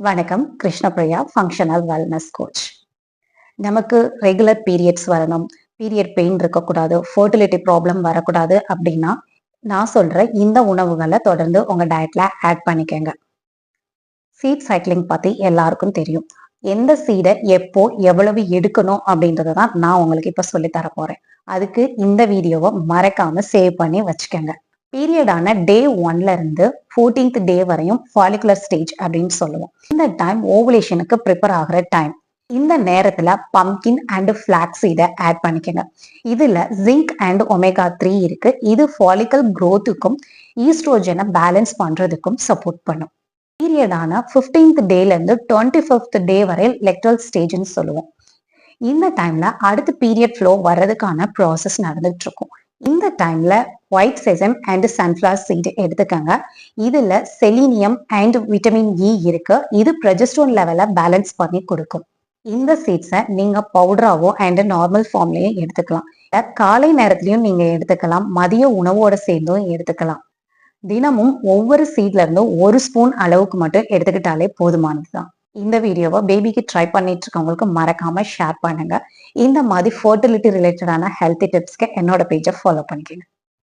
வணக்கம் Krishnapriya functional wellness coach நமக்கு regular periods வரணும். பீரியட் பெயின் இருக்கக்கூடாது ஃபர்டிலிட்டி ப்ராப்ளம் வரக்கூடாது அப்படின்னா நான் சொல்ற இந்த உணவுகளை தொடர்ந்து உங்க டயட்ல ஆட் பண்ணிக்கங்க. சீட் சைக்கிளிங் பத்தி எல்லாருக்கும் தெரியும். எந்த சீடை எப்போ எவ்வளவு எடுக்கணும் அப்படின்றத தான் நான் உங்களுக்கு இப்ப சொல்லி தர போறேன். அதுக்கு இந்த வீடியோவை மறக்காம சேவ் பண்ணி வச்சுக்கோங்க. பீரியடான டே ஒன்ல இருந்து ஃபோர்டீன்த் டே வரையும் ஃபாலிகுலர் ஸ்டேஜ் அப்படின்னு சொல்லுவோம். இந்த டைம் ஓவலேஷனுக்கு ப்ரிப்பேர் ஆகிற டைம் இந்த நேரத்துல பம்கின் அண்ட் ஃபிளாக் இதை ஆட் பண்ணிக்கங்க. இதுல ஜிங்க் அண்ட் ஒமேகா த்ரீ இருக்கு. இது ஃபாலிக்கல் க்ரோத்துக்கும் ஈஸ்ட்ரோஜனை பேலன்ஸ் பண்றதுக்கும் சப்போர்ட் பண்ணும். பீரியடான ஃபிஃப்டீன்த் டேல இருந்து டுவெண்ட்டி ஃபிஃப்த் டே வரை லெக்ட்ரல் ஸ்டேஜ்னு சொல்லுவோம். இந்த டைம்ல அடுத்த பீரியட் ஃப்ளோ வர்றதுக்கான ப்ராசஸ் நடந்துட்டு இருக்கும். இந்த டைம்ல white sesame and sunflower seed எடுத்துக்கங்க. இதுல செலீனியம் அண்ட் விட்டமின் இ இருக்கு. இது ப்ரொஜெஸ்ட்ரோன் லெவலை பேலன்ஸ் பண்ணி கொடுக்கும். இந்த சீட்ஸை நீங்க பவுடராவோ அண்ட் நார்மல் ஃபார்ம்லயும் எடுத்துக்கலாம். காலை நேரத்திலையும் நீங்க எடுத்துக்கலாம். மதிய உணவோட சேர்ந்தும் எடுத்துக்கலாம். தினமும் ஒவ்வொரு சீட்ல இருந்தும் ஒரு ஸ்பூன் அளவுக்கு மட்டும் எடுத்துக்கிட்டாலே போதுமானதுதான். இந்த வீடியோவை பேபிக்கு ட்ரை பண்ணிட்டு இருக்கவங்களுக்கு மறக்காம ஷேர் பண்ணுங்க. இந்த மாதிரி ஃபர்டிலிட்டி ரிலேட்டடான ஹெல்த் டிப்ஸ்க்கு என்னோட பேஜை ஃபாலோ பண்ணிக்கோங்க.